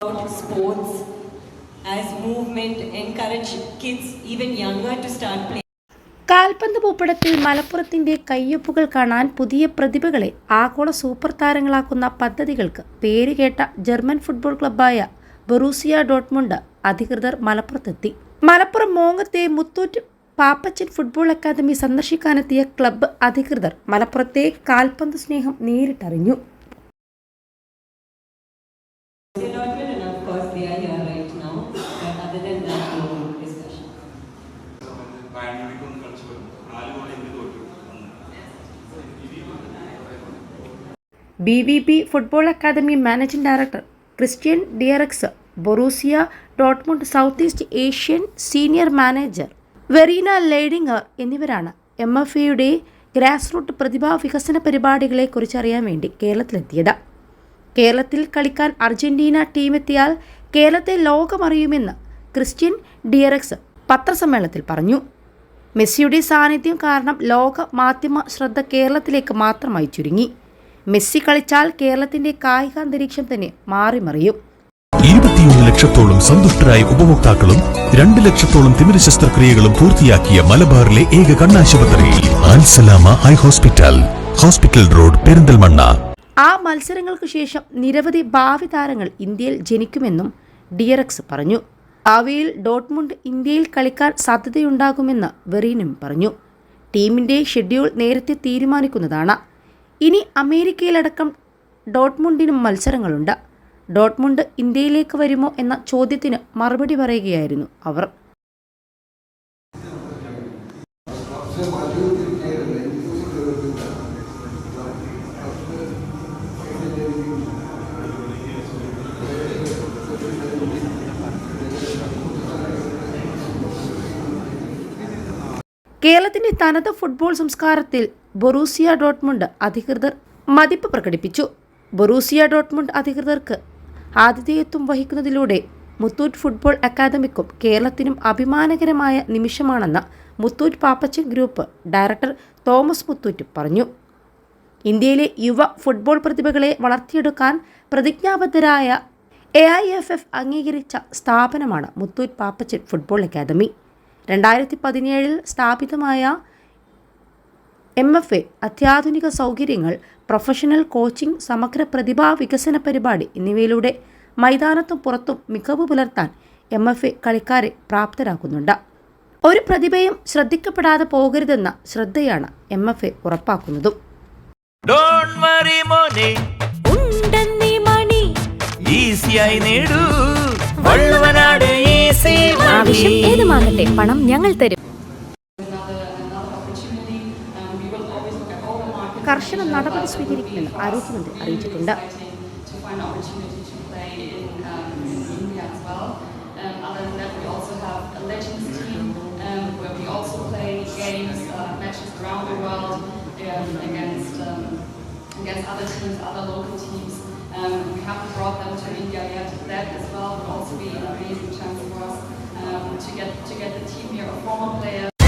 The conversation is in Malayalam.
about sports as movement, encourage kids even younger to start playing. കാൽപന്ത് ഭൂപടത്തിൽ മലപ്പുറത്തിന്റെ കയ്യൊപ്പുകൾ കാണാൻ പുതിയ പ്രതിഭകളെ ആഗോള സൂപ്പർ താരങ്ങളാക്കുന്ന പദ്ധതികൾക്ക് പേരുകേട്ട ജർമ്മൻ ഫുട്ബോൾ ക്ലബ്ബായ ബൊറൂസിയ ഡോട്ട്മുണ്ട് അധികൃതർ മലപ്പുറത്തെത്തി മലപ്പുറം മോങ്ങത്തെ മുത്തൂറ്റ് പാപ്പച്ചൻ ഫുട്ബോൾ അക്കാദമി സന്ദർശിക്കാനെത്തിയ ക്ലബ്ബ് അധികൃതർ മലപ്പുറത്തെ കാൽപന്ത് സ്നേഹം നേരിട്ടറിഞ്ഞു ബാംഗ്ലൂരിലേക്ക് കളിച്ചു വരും നാല് ഗോൾ തോറ്റു B V P football academy managing director Christian ഡിയറക്സ് Borussia Dortmund South East Asian senior manager Verena ലേഡിംഗർ എന്നിവരാണ് എം എഫ് എയുടെ ഗ്രാസ് റൂട്ട് പ്രതിഭാ വികസന പരിപാടികളെ കുറിച്ചറിയാൻ വേണ്ടി കേരളത്തിലെത്തിയത്. കേരളത്തിൽ കളിക്കാൻ അർജന്റീന ടീമെത്തിയാൽ കേരളത്തെ ലോകമറിയുമെന്ന് ക്രിസ്ത്യൻ ഡിയറക്സ് പത്രസമ്മേളനത്തിൽ പറഞ്ഞു. മെസ്സിയുടെ സാന്നിധ്യം കാരണം ലോക മാധ്യമ ശ്രദ്ധ കേരളത്തിലേക്ക് മാത്രമായി ചുരുങ്ങി. മെസ്സി കളിച്ചാൽ കേരളത്തിന്റെ കായിക അന്തരീക്ഷം തന്നെ മാറിമറിയും. ഇരുപത്തിയൊന്ന് ലക്ഷത്തോളം സന്തുഷ്ടരായ ഉപഭോക്താക്കളും രണ്ട് ലക്ഷത്തോളം തിമിര ശസ്ത്രക്രിയകളും പൂർത്തിയാക്കിയ മലബാറിലെ ഏക കണ്ണാശുപത്രി Alsalama eye hospital hospital road Perinthalmanna. ആ മത്സരങ്ങൾക്ക് ശേഷം നിരവധി ഭാവി താരങ്ങൾ ഇന്ത്യയിൽ ജനിക്കുമെന്നും ഡിയറക്സ് പറഞ്ഞു. ഭാവിയിൽ ഡോട്ട്മുണ്ട് ഇന്ത്യയിൽ കളിക്കാൻ സാധ്യതയുണ്ടാകുമെന്ന് വെറീനും പറഞ്ഞു. ടീമിന്റെ ഷെഡ്യൂൾ നേരത്തെ തീരുമാനിക്കുന്നതാണ്. ഇനി അമേരിക്കയിലടക്കം ഡോട്ട്മുണ്ടിനും മത്സരങ്ങളുണ്ട്. ഡോട്ട്മുണ്ട് ഇന്ത്യയിലേക്ക് വരുമോ എന്ന ചോദ്യത്തിന് മറുപടി പറയുകയായിരുന്നു അവർ. കേരളത്തിന്റെ തനത് ഫുട്ബോൾ സംസ്കാരത്തിൽ ബൊറൂസിയ ഡോട്ട്മുണ്ട് അധികൃതർ മതിപ്പ് പ്രകടിപ്പിച്ചു. ബൊറൂസിയ ഡോട്ട്മുണ്ട് അധികൃതർക്ക് ആതിഥേയത്വം വഹിക്കുന്നതിലൂടെ മുത്തൂറ്റ് ഫുട്ബോൾ അക്കാദമിക്കും കേരളത്തിനും അഭിമാനകരമായ നിമിഷമാണെന്ന് Muthoot Pappachan group director Thomas Muthoot പറഞ്ഞു. ഇന്ത്യയിലെ യുവ ഫുട്ബോൾ പ്രതിഭകളെ വളർത്തിയെടുക്കാൻ പ്രതിജ്ഞാബദ്ധരായ എ ഐ എഫ് എഫ് അംഗീകരിച്ച സ്ഥാപനമാണ് മുത്തൂറ്റ് പാപ്പച്ചൻ ഫുട്ബോൾ അക്കാദമി. രണ്ടായിരത്തി പതിനേഴിൽ സ്ഥാപിതമായ എം എഫ് എ അത്യാധുനിക സൗകര്യങ്ങൾ പ്രൊഫഷണൽ കോച്ചിംഗ് സമഗ്ര പ്രതിഭാ വികസന പരിപാടി എന്നിവയിലൂടെ മൈതാനത്തും പുറത്തും മികവ് പുലർത്താൻ എം എഫ് എ കളിക്കാരെ പ്രാപ്തരാക്കുന്നുണ്ട്. ഒരു പ്രതിഭയും ശ്രദ്ധിക്കപ്പെടാതെ പോകരുതെന്ന ശ്രദ്ധയാണ് M F A ഉറപ്പാക്കുന്നതും. Don't worry money. ഈസിയായി നേടൂ. വള്ളുവനാട് ഈസി ആവശ്യം ഏതുമാകട്ടെ പണം ഞങ്ങൾ തരും കർശന നടപടി സ്വീകരിക്കുമെന്ന് ആരോഗ്യമന്ത്രി അറിയിച്ചിട്ടുണ്ട് um. Um, um, uh, um, um, against other teams, other local teams. Um, we haven't brought them to India yet. That as well would also be an amazing chance for us um, to get to get the team here a former players